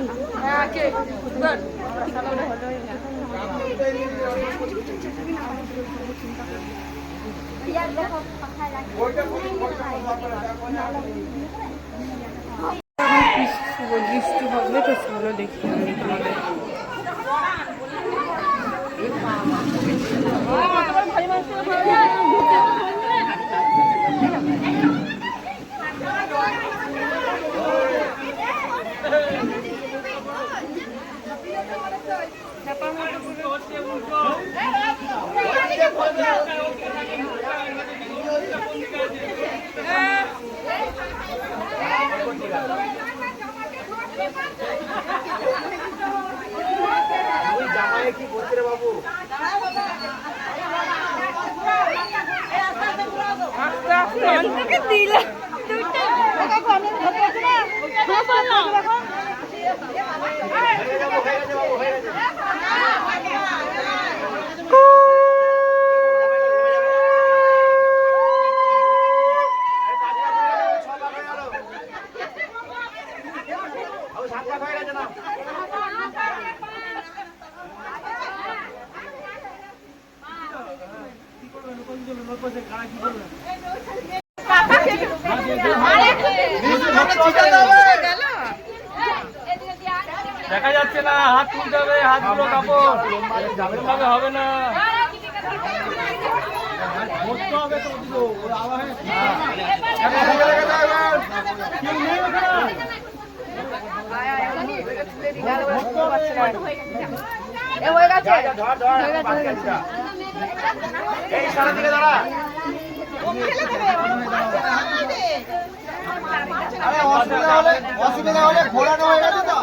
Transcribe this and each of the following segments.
না শুভ দৃষ্টি হবে তো দেখি। Thank you. দেখা যাচ্ছে না হাত তুলতে হবে হাতগুলো কাপড়। ভাবে হবে অসুবিধা হলে ঘোরানো হয়ে গেছে তো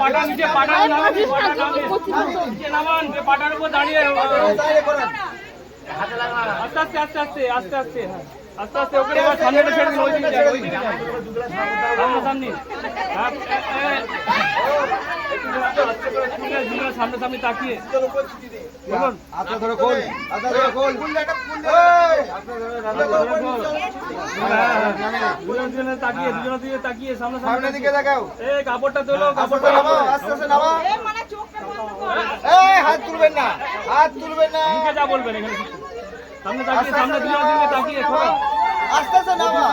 পাটা নিচে পাটা নামান পাটা নামিয়ে নিচে নামান দিয়ে পাটার উপর দাঁড়িয়ে আস্তে আস্তে আস্তে আস্তে আস্তে আস্তে হ্যাঁ। আস্তে আস্তে দিকে দিকে যান। সামনে সামনে হ্যাঁ, এ, এ, একটু আস্তে করে তুলে দুজনে সামনে সামনে তাকিয়ে বলুন আপনার তাকিয়ে দুজনে দিকে তাকিয়ে সামনে সামনে দিকে দেখাও এই কাপড়টা তোলো কাপড়টা নামাও আস্তে আস্তে নামাও এই হাত তুলবেন না হাত তুলবেন না বলবেন এখানে তাকিয়ে সামনে দুজনে দিকে তাকিয়ে ছোড়ো আস্তে আস্তে নামা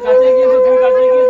কাছে গিয়েছো তুমি কাছে গিয়েছো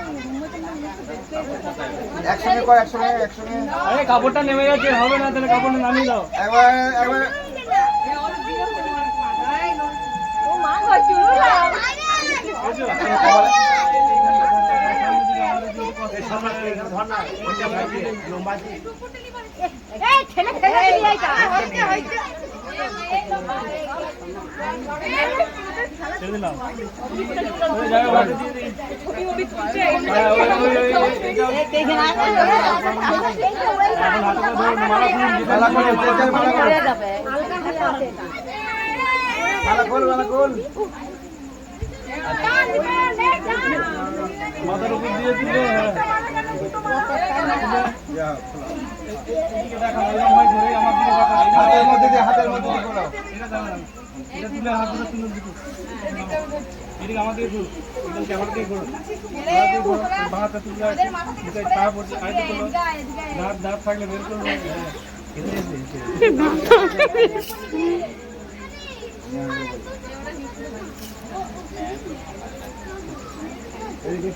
একসঙ্গে কর একসঙ্গে একসঙ্গে আরে কাপড়টা নেমে গেছে হবে না তাহলে কাপড়টা নামিয়ে দাও একবার একবার ছেড়ে দিলাম ওই জায়গা হাতে দিয়ে দিই। হ্যাঁ, ওই, ওই, ওই, ওই, এইটা এখন হাতে করে ধরুন, মালা খুলুন, দিতে মালা খোল তেল মালা খোল মালা খোল মালা খোল মাথার উপর দিয়ে দিলে হ্যাঁ হয় হাতের মধ্যে দিয়ে হাতের মধ্যে দিয়ে। এটা। তুলে হাত দুটো তুলে দিবো এদিকে আমার দিকে ঘুর এদিকে ক্যামেরা দিকে ঘুর। দিকে তুলে দিকে পা পড়ছে আইতে তোলো দাঁত দাঁত থাকলে বের হ্যাঁ এসে।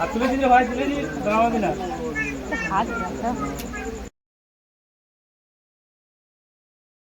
আর তুলে দিলে ভাই, তুলে দাঁড়াবো না। হাত